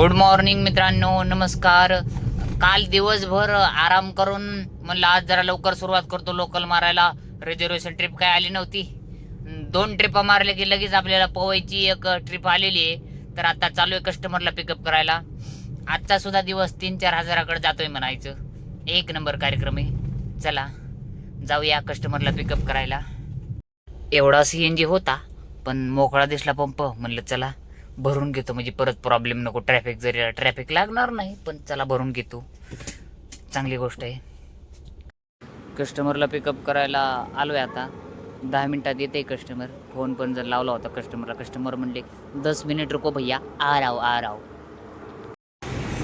Good morning मित्रांनो. नमस्कार. काल दिवसभर आराम करून म्हणलं आज जरा लवकर सुरुवात करतो लोकल मारायला. रिझर्वेशन ट्रिप काय आली नव्हती. दोन ट्रिपा मारले की लगेच आपल्याला पोवायची एक ट्रिप आलेली आहे. तर आता चालू आहे कस्टमरला पिकअप करायला. आजचा सुद्धा दिवस तीन चार हजाराकडे जातोय म्हणायचं. एक नंबर कार्यक्रम आहे. चला जाऊया कस्टमरला पिकअप करायला. एवढा सी एन जी होता पण मोकळा दिसला पंप म्हणलं चला भरून घेतो. म्हणजे परत प्रॉब्लेम नको. ट्रॅफिक जरी ट्रॅफिक लागणार नाही पण चला भरून घेतो. चांगली गोष्ट आहे. कस्टमरला पिकअप करायला आलोय आता. दहा मिनिटात येते कस्टमर फोन पण जर लावला होता कस्टमरला कस्टमर म्हणले दस मिनिट रुको भैया. आ राव आ राव.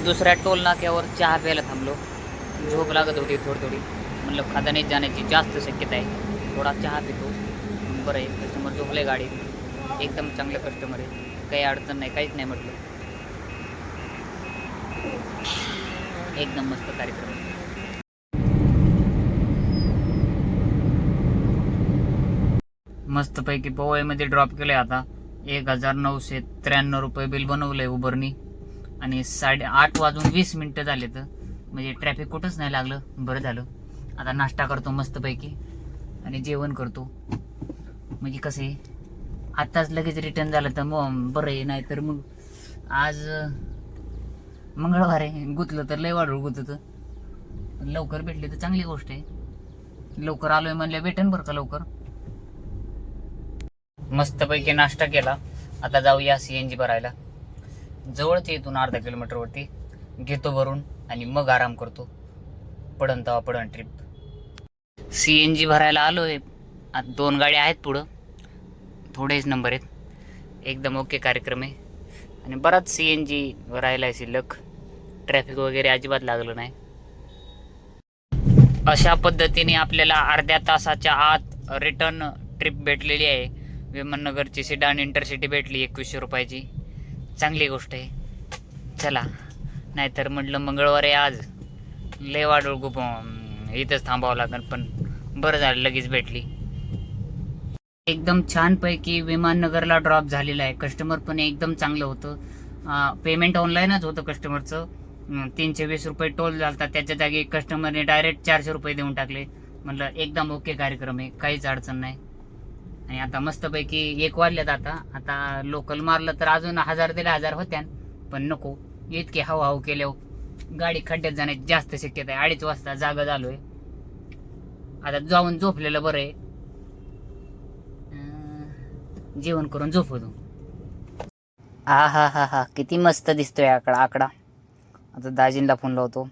दुसऱ्या टोल नाक्यावर चहा प्यायला थांबलो. झोप लागत होती थोडी थोडी म्हणलं खादानीत जाण्याची जास्त शक्यता आहे. थोडा चहा पितो. बरं आहे. कस्टमर झोपले गाडीत. एकदम चांगलं कस्टमर आहे. काही अडचण नाही काहीच नाही म्हटलं. एकदम मस्त कार्यक्रम. मस्तपैकी पोवईमध्ये ड्रॉप केलंय आता. एक हजार नऊशे त्र्याण्णव रुपये बिल बनवलंय उबरनी आणि साडे आठ वाजून वीस मिनिटं झाले तर म्हणजे ट्रॅफिक कुठंच नाही लागलं. बरं झालं. आता नाश्ता करतो मस्तपैकी. आणि जेवण करतो. म्हणजे कसं आहे? आत्ताच लगेच रिटर्न झालं तर मग बरं आहे नाही तर मग आज मंगळवार आहे. गुतलं तर लय वाढवळ गुतत. लवकर भेटली तर चांगली गोष्ट आहे. लवकर आलोय म्हणल्या भेटेन बरं का लवकर? मस्तपैकी नाश्ता केला. आता जाऊया सी एन जी भरायला. जवळच इथून अर्धा किलोमीटरवरती घेतो भरून आणि मग आराम करतो. पडन तवा पडन ट्रिप सी एन जी भरायला आलोय. दोन गाड्या आहेत पुढं. थोडेच नंबर आहेत. एकदम ओके कार्यक्रम आहे. आणि बराच सी एन जी राहिला आहे शिल्लक. ट्रॅफिक वगैरे अजिबात लागलं नाही. अशा पद्धतीने आपल्याला अर्ध्या तासाच्या आत रिटर्न ट्रिप भेटलेली आहे. विमाननगरची सिडान इंटरसिटी भेटली एकवीसशे रुपयाची. चांगली गोष्ट आहे. चला. नाहीतर म्हटलं मंगळवार आहे आज. लय वाढवळ खूप इथंच थांबावं लागेल पण बरं झालं लगेच भेटली. एकदम छानपैकी विमाननगरला ड्रॉप झालेला आहे. कस्टमर पण एकदम चांगलं होतं. पेमेंट ऑनलाईनच होतं कस्टमरचं तीनशे वीस रुपये टोल झालता. त्याच्या जागी कस्टमरने डायरेक्ट चारशे रुपये देऊन टाकले. म्हणलं एकदम ओके कार्यक्रम आहे. काहीच अडचण नाही. आणि आता मस्तपैकी एक वाजल्यात आता. आता लोकल मारलं तर अजून हजार दिले हजार होत्या पण नको. इतके हाव हाव केल्यावर गाडी खड्ड्यात जाण्याची जास्त शक्यता आहे. अडीच वाजता जागा झालोय आता जाऊन झोपलेलं बरं आहे. जेवण करून झोपवतो हा हा हा हा किती मस्त दिसतोय आकडा आकडा. आता दाजींला फोन लावतो.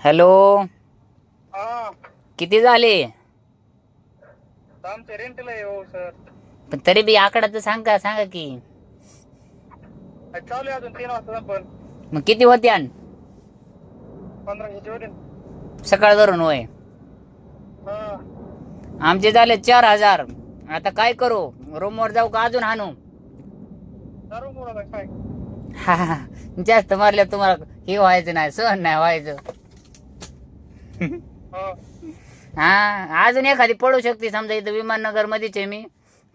हॅलो. हा. किती झाले? आमचे रेंटला आहे हो सर पण तरी बी आकडा तर सांगा सांगा की. चालू आहे अजून तीन वाजता पण. मग किती होते आण? पंधराशे सकाळ धरून होय. हा. आमचे झाले चार हजार. आता काय करू? रूमवर जाऊ का अजून हाणू? हा, हा. जास्त मारल्या तुम्हाला हे व्हायचं नाही सहन नाही व्हायचं. हा हा अजून एखादी पडू शकते. समजा इथं विमाननगर मध्येच आहे मी.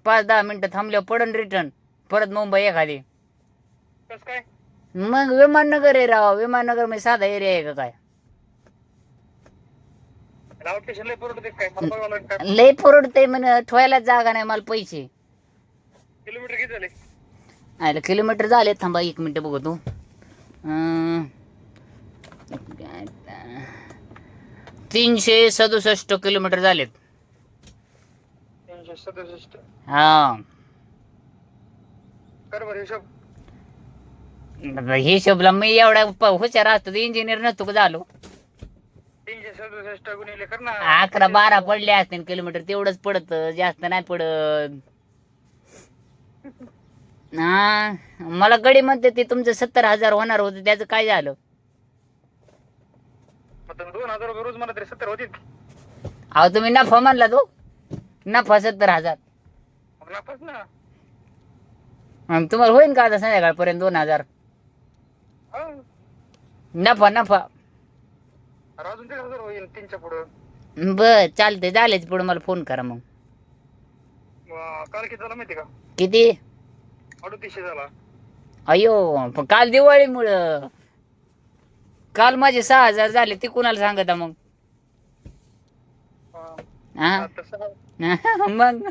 पाच दहा मिनिटं थांबल्यावर पडन रिटर्न परत मुंबई एखादी. मग विमाननगर आहे राव. विमाननगरमध्ये साधा एरिया आहे का काय? स्टेशन लय परवडते काय? मला बघावं लागेल काय लय परवडते म्हण ठेवायला जागा नाही मला पैसे. किलोमीटर किती झाले? आयला किलोमीटर झाले थांबा एक मिनिट बघतो अं, तीनशे सदुसष्ट किलोमीटर झालेत. तीनशे सदुसष्ट. हा. कर बरं हिशोब. हिशोबला मी एवढा प- हुशार असतो इंजिनियर नसतो का झालो? तीनशे सदुसष्ट गुणिले कर ना अकरा बारा पडले असते किलोमीटर तेवढंच पडत जास्त नाही पडत. हा मला गडी म्हणते ते तुमचं सत्तर हजार होणार होतं त्याचं काय झालं? दोन हजार रुपये रोज मला तरी सत्तर होतील. अहो तुम्ही नफा म्हणला तो. नफा सत्तर हजार. मग नापास ना. तुम्हाला होईन का आता संध्याकाळपर्यंत दोन हजार? हा. नफा नफा. अरे अजून तीन हजार होईल तीनच्या पुढं. बर चालते झालेच पुढे. मला फोन करा मग. काल किती झालं माहिती का? किती? अडतीसशे झाला. अयो पण काल दिवाळीमुळं. काल माझे सहा हजार झाले ते कुणाला सांगता मग? हा. हा? आता सहा. मग?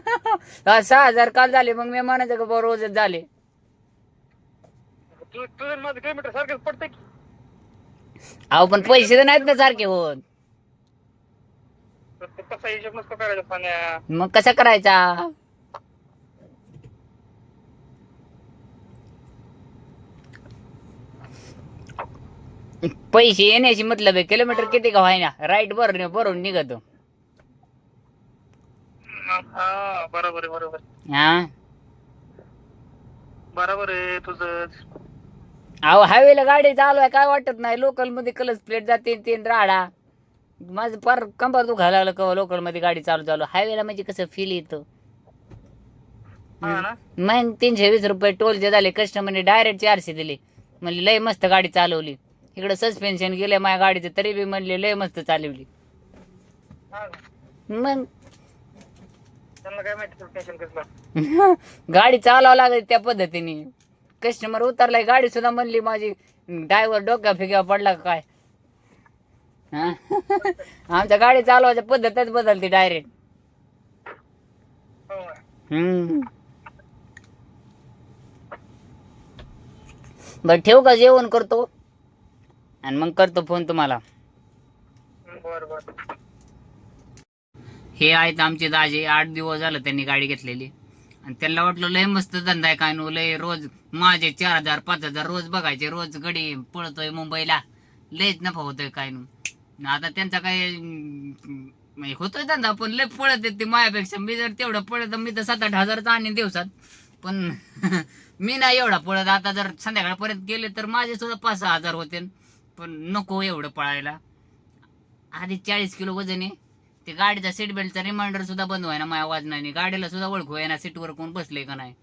हा, सहा हजार काल झाले मग मी म्हणायचं का बरं रोजच झाले. तू तुझं आणि माझं किलोमीटर सारखंच पडतंय की? अहो पण पैसे तर नाहीत ना सारखे होत तर ते कसा हिशोब नसतो करायचा पाण्या. मग कसा करायचा? पैसे येण्याची मतलब आहे. किलोमीटर किती का व्हायना? राईट बरोबर बरोबर निघतो. हा बरोबर आहे बरोबर हा? बरोबर आहे तुझं अहो हायवेला गाडी चालू आहे काय वाटत नाही. लोकलमध्ये कलच प्लेट जाते तीन राडा. माझं फार कंबर दुखायला लागलं का लोकलमध्ये गाडी चालू चालू. हायवेला म्हणजे कसं फील येतं? हा ना. मग तीनशे वीस रुपये टोलचे झाले कस्टमरने डायरेक्ट चारशे दिले. म्हणले लय मस्त गाडी चालवली. इकडे सस्पेन्शन गेले माझ्या गाडीचं तरी बी म्हणले लय मस्त चालवली. हा. मग? गाडी चालवावं लागेल त्या पद्धतीने. कस्टमर उतरलाय गाडी सुद्धा म्हणली माझी ड्रायव्हर डोक्या फिक्या पडला काय? हा? आमच्या गाडी चालवायची पद्धतच बदलते डायरेक्ट हम्म. बर ठेवू का? जेवण करतो. आणि मग करतो फोन तुम्हाला. हे आहेत आमचे दाजे. आठ दिवस झालं त्यांनी गाडी घेतलेली. आणि त्यांना वाटलं लय मस्त धंदा आहे काय नो लय रोज माझे चार हजार पाच हजार रोज बघायचे रोज गडी पळतोय मुंबईला. लयच नफा होतोय काय नो आता त्यांचा काय होतोय धंदा पण लय पळत आहेत ते मायापेक्षा मी जर तेवढं पळत मी तर सात आठ हजारच आणीन दिवसात. पण मी नाही एवढा पळत. आता जर संध्याकाळपर्यंत गेले तर माझे सुद्धा पाच सहा हजार होते. पण नको एवढं पळायला. आधी चाळीस किलो वजन आहे. ते गाडीचा सीट बेल्टचा रिमाइंडर सुद्धा बंद व्हायना माझ्या वाजनाने. गाडीला सुद्धा ओळखू ना सीटवर कोण बसले का नाही.